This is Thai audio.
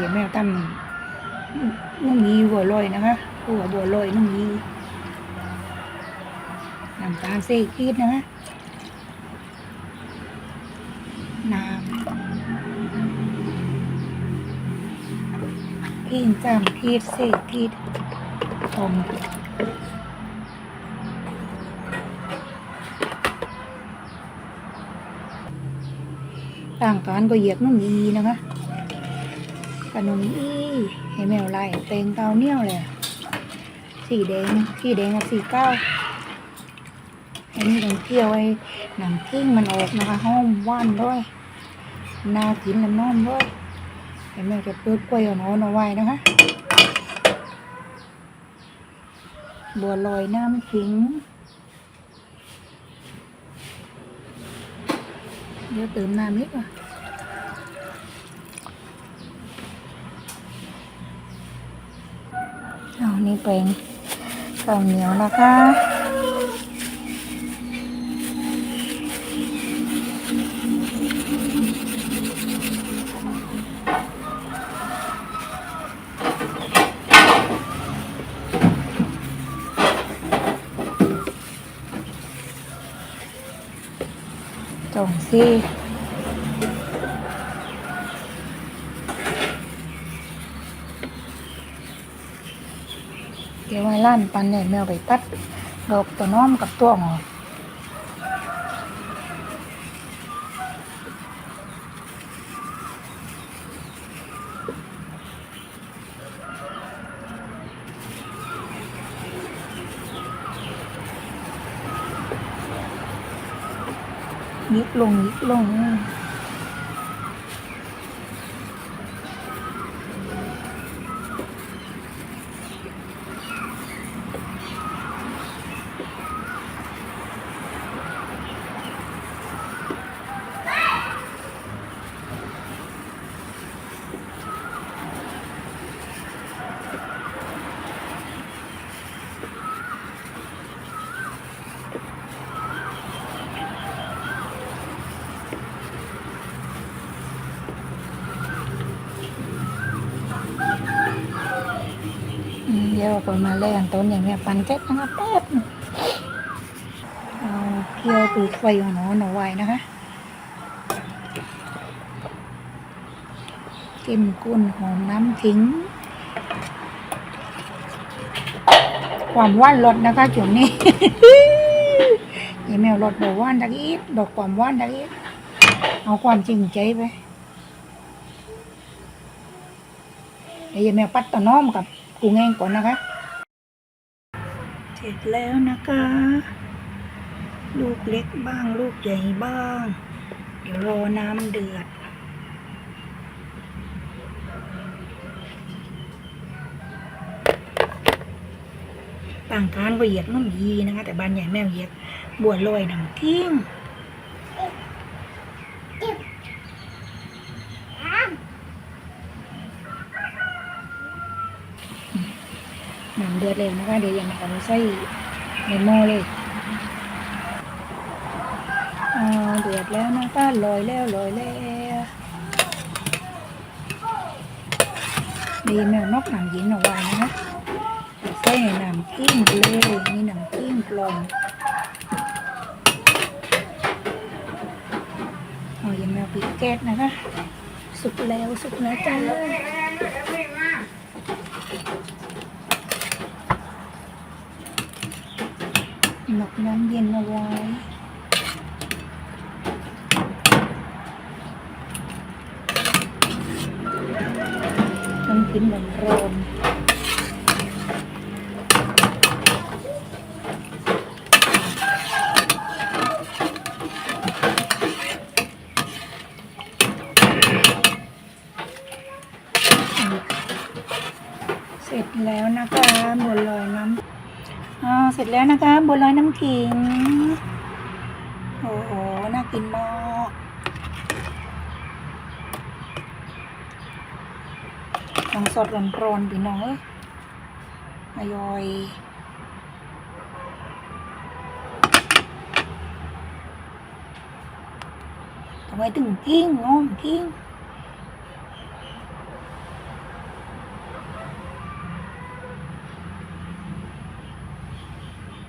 อย่าแมวทำนุ่งยีบัวลอยนะคะหัวบัวลอยนุ่งยีน้ำตาลเซกีดนะคะน้ำขีนจามขีดเซกีดหอมต่างกันก็เหยียบนุ่งยีนะคะ ขนมอีให้แมวไล่เต็งเตาเนี่ยวเลยอะสีแดงสีแดงกับสีเก้าอันนี้ต้องเคี่ยวไอ้หนังกิ้งมันออกนะคะหอมหว่านด้วยน่ากินและน้อมด้วยให้แมวจะเปิดกล้วยอ่อนๆเอาไว้นะคะ บัวลอยน้ำขิงเดี๋ยวเติมน้ำนิดว่ะ เอา นี่เป็นข้าวเหนียวนะคะจงซี่ ดี๋ยวไว้ล้านปันเนี่ยแมวไปตัดดอกตัวน้อมกับตัวหมอยิกลงยิกลง เดี๋ยวเรามาแล่นต้นอย่างเงี้ยปันเจ็ดนะคะแป๊บเอาเคี่ยวปีกไฟของหนูหนูไว้นะคะเข้มข้นหอมน้ำทิ้ง ความว่านลดนะคะจุดนี้อย่แมวลดดอกว่านดักอีกดอกความว่านดักอีกเอาความจริงใจไปเดี๋ยวอย่แมวปัดตะน้อมกับ กูแงงก่อนนะคะเสร็จแล้วนะคะ ลูกเล็กบ้างลูกใหญ่บ้าง เดี๋ยวรอน้ำเดือดต่างการก็เหยียดน้ำยีนะคะ แต่บ้านใหญ่แมวเหยียดบัวลอยหนังทิ้ง นังเดือดเลยนะคะเดี๋ยวยังเอามาใส่ในหม้อเลยเดือดแล้วนะคะลอยแล้วลอยแล้วดีแมวนอกหนังยินเอาไว้นะคะใส่น้ำกิ้งเลยมีหน้ำกิ้งกลมเอาอย่ามาปิดแก๊สนะคะ สุกแล้วสุกแล้วจ้า หมักน้ำเย็นเอาไว้ต้องกินเหมือนร้อนเสร็จแล้วนะคะบัวลอยน้ำ อ่าเสร็จแล้วนะคะบัวลอยน้ำขิง โอ้โห น่ากินมากต้องสดร้อนๆพี่น้องเอ้ยอร่อยทำไมถึงกิ้งงอมกิ้ง